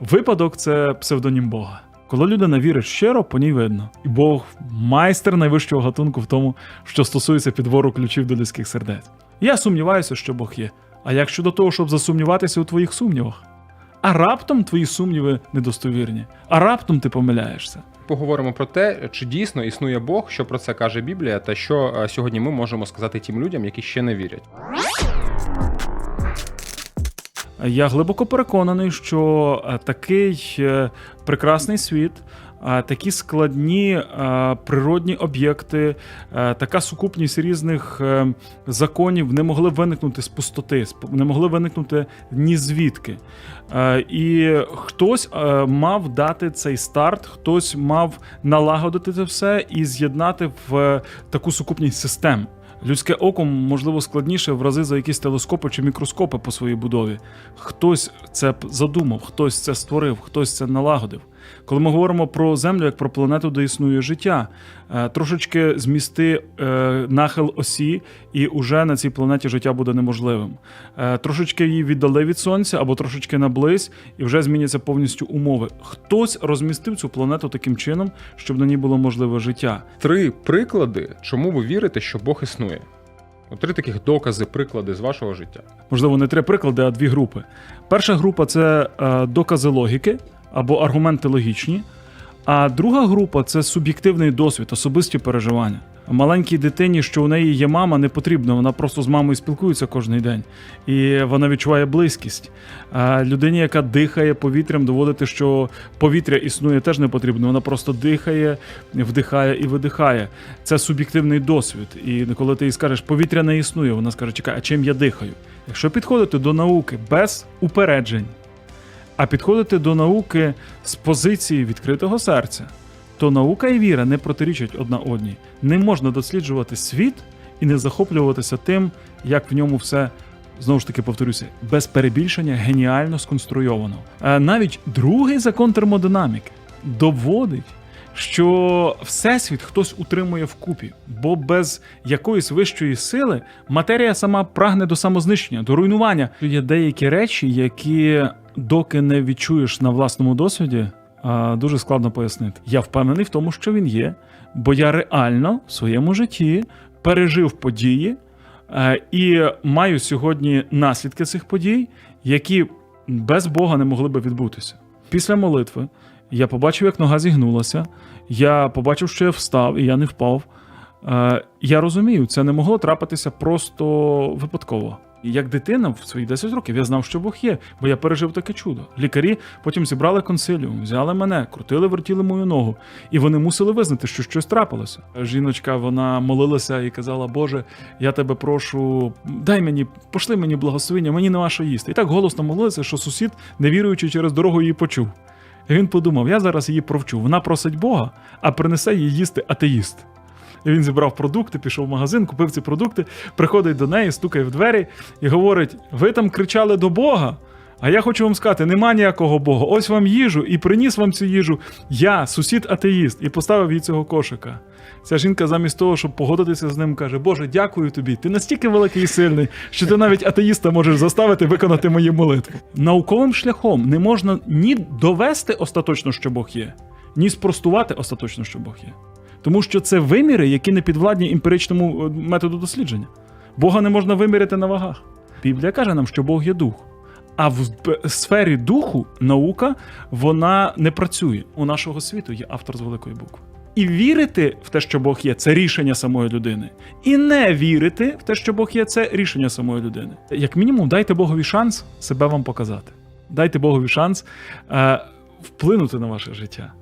Випадок це псевдонім Бога. Коли людина вірить щиро, по ній видно. І Бог майстер найвищого гатунку в тому, що стосується підбору ключів до людських сердець. Я сумніваюся, що Бог є. А як щодо того, щоб засумніватися у твоїх сумнівах? А раптом твої сумніви недостовірні, а раптом ти помиляєшся. Поговоримо про те, чи дійсно існує Бог, що про це каже Біблія, та що е, сьогодні ми можемо сказати тим людям, які ще не вірять. Я глибоко переконаний, що е, такий е, прекрасний світ, е, такі складні природні об'єкти, така сукупність різних законів не могли виникнути з пустоти, не могли виникнути ні звідки. І хтось мав дати цей старт, хтось мав налагодити це все і з'єднати в таку сукупність систем. Людське око можливо складніше в рази за якісь телескопи чи мікроскопи по своїй будові. Хтось це задумав, хтось це створив, хтось це налагодив. Коли ми говоримо про землю як про планету, де існує життя, е, трошечки змісти е, нахил осі, і уже на цій планеті життя буде неможливим. Е, Трошечки її віддали від сонця або трошечки наблизь, і вже зміняться повністю умови. Хтось розмістив цю планету таким чином, щоб на ній було можливе життя. Три приклади, чому ви вірите, що Бог існує. Три таких докази, приклади з вашого життя. можливо, не три приклади, а дві групи. Перша група це докази логіки або аргументи логічні. А друга група це суб'єктивний досвід, особисті переживання. Маленькій дитині, що у неї є мама, не потрібно. Вона просто з мамою спілкується кожен день, і вона відчуває близькість. А людині, яка дихає повітрям, доводити, що повітря існує, теж не потрібно. Вона просто дихає, вдихає і видихає. Це суб'єктивний досвід. І коли ти їй скажеш, повітря не існує, вона скаже, чекай, а чим я дихаю? Якщо підходити до науки без упереджень, а підходити до науки з позиції відкритого серця, то наука і віра не протирічать одна одній. Не можна досліджувати світ і не захоплюватися тим, як в ньому все. Знову ж таки повторюся, без перебільшення геніально сконструйовано. А навіть другий закон термодинаміки доводить, що всесвіт хтось утримує вкупі, бо без якоїсь вищої сили матерія сама прагне до самознищення, до руйнування. Є деякі речі, які доки не відчуєш на власному досвіді, дуже складно пояснити. Я впевнений в тому, що він є, бо я реально в своєму житті пережив події е, і маю сьогодні наслідки цих подій, які без Бога не могли би відбутися. Після молитви я побачив, як нога зігнулася. Я побачив, що я встав, і я не впав. Е, я розумію, це не могло трапитися просто випадково. Як дитина в свої 10 років я знав, що Бог є, бо я пережив таке чудо. Лікарі потім зібрали консиліум, взяли мене, крутили, вертіли мою ногу, і вони мусили визнати, що щось трапилося. Жіночка вона молилася і казала: Боже, я тебе прошу, дай мені, пошли мені благословення, мені нема що їсти. І так голосно молилася, що сусід, не віруючи через дорогу, її почув. Він подумав: я зараз її провчу. Вона просить Бога, а принесе її їсти атеїст. І він зібрав продукти, пішов в магазин, купив ці продукти, приходить до неї, стукає в двері і говорить: Ви там кричали до Бога. А я хочу вам сказати, нема ніякого Бога. Ось вам їжу, і приніс вам цю їжу. Я, сусід атеїст, і поставив їй цього кошика. Ця жінка, замість того, щоб погодитися з ним, каже: Боже, дякую тобі. Ти настільки великий і сильний, що ти навіть атеїста можеш заставити виконати мої молитви. Науковим шляхом не можна ні довести остаточно, що Бог є, ні спростувати остаточно, що Бог є. Тому що це виміри, які не підвладні емпіричному е, методу дослідження. Бога не можна виміряти на вагах. Біблія каже нам, що Бог є дух. А в сфері духу наука вона не працює. У нашого світу є автор з великої букви. І вірити в те, що Бог є, це рішення самої людини. І не вірити в те, що Бог є, це рішення самої людини. Як мінімум, дайте Богові шанс себе вам показати. Дайте Богові шанс е, вплинути на ваше життя.